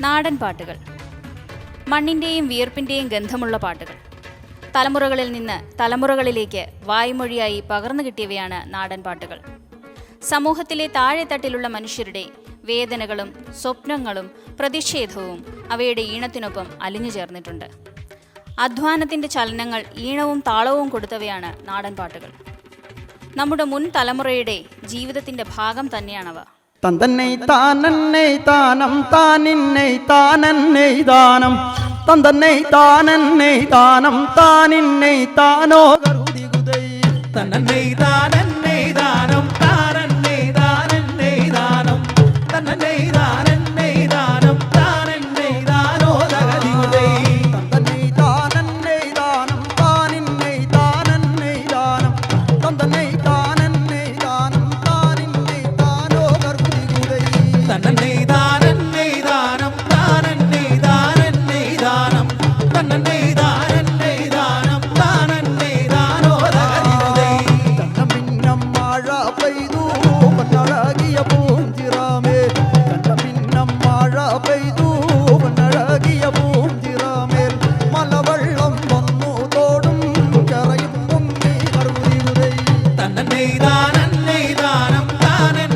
നാടൻ പാട്ടുകൾ. മണ്ണിന്റെയും വിയർപ്പിന്റെയും ഗന്ധമുള്ള പാട്ടുകൾ. തലമുറകളിൽ നിന്ന് തലമുറകളിലേക്ക് വായ്മൊഴിയായി പകർന്നു കിട്ടിയവയാണ് നാടൻ പാട്ടുകൾ. സമൂഹത്തിലെ താഴെത്തട്ടിലുള്ള മനുഷ്യരുടെ വേദനകളും സ്വപ്നങ്ങളും പ്രതിഷേധവും അവയുടെ ഈണത്തിനൊപ്പം അലിഞ്ഞു ചേർന്നിട്ടുണ്ട്. അധ്വാനത്തിന്റെ ചലനങ്ങൾ ഈണവും താളവും കൊടുത്തവയാണ് നാടൻ പാട്ടുകൾ. നമ്മുടെ മുൻ തലമുറയുടെ ജീവിതത്തിന്റെ ഭാഗം തന്നെയാണവ. തന്തന്നൈ താനന്നൈ താനം താനിന്നൈ താനന്നൈ ദാനം തന്തന്നൈ താനന്നൈ താനം താനിന്നൈ താനോ താനന്നൈ താനം കരുതികുതൈ തന്നന്നൈ താനന്നൈ താനം താനന്നൈ താനന്നൈ താനം തന്നന്നൈ താനന്നൈ താനം താനന്നൈ താനോ തകതികുതൈ കണ്ടമിന്നം മഴ പെയ്തു പൊന്നഴകിയ പൂഞ്ചിറാമേ കണ്ടമിന്നം മഴ പെയ്തു പൊന്നഴകിയ പൂഞ്ചിറാമേൽ മലവെള്ളം വന്നു തോടും ചെറയും പൊങ്ങി കറുതിയുതൈ തന്നന്നൈ താനന്നൈ താനം താനന്നൈ താനന്നൈ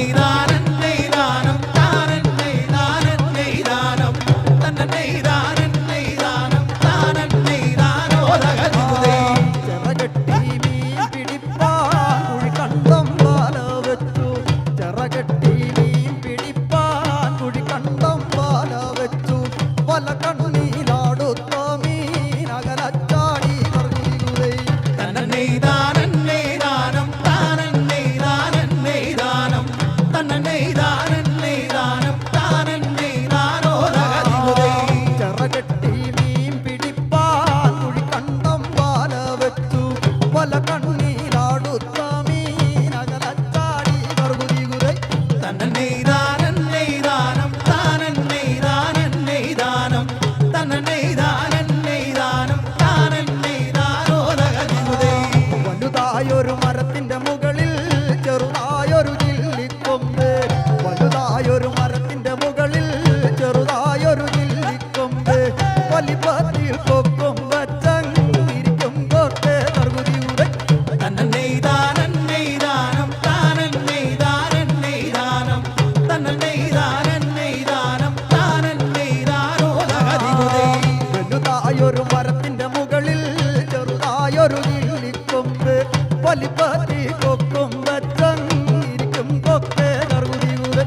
செய்தார் വലുതായൊരു മരത്തിന്റെ മുകളിൽ ചെറുതായൊരു ചില്ലിക്കൊമ്പ് വലുതായൊരു മരത്തിന്റെ മുകളിൽ ചെറുതായൊരു ചില്ലിക്കൊമ്പ് വലിപ്പത്തിൽ കൊക്കും വലിപ്പത്തിൽ കൊക്കും വച്ചങ്ങിരിക്കും കൊക്കെ തർകുതിയുടെ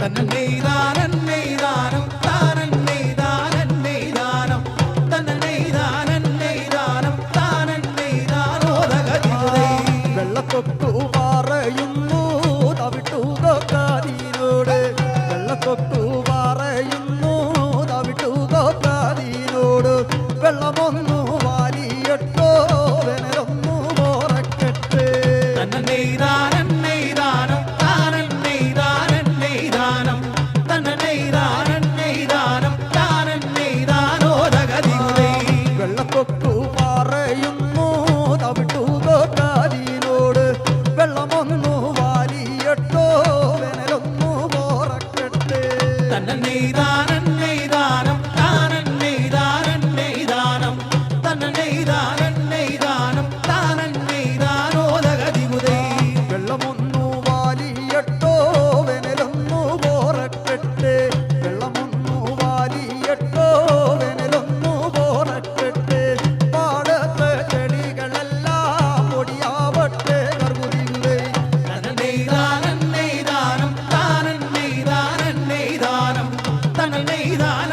തന്നന്നൈ താനന്നൈ താനം താനന്നൈ താനന്നൈ താനം തന്നന്നൈ താനന്നൈ താനം താനന്നൈ താനോ തകതികുതൈ വെള്ളക്കൊക്കു நெய்தான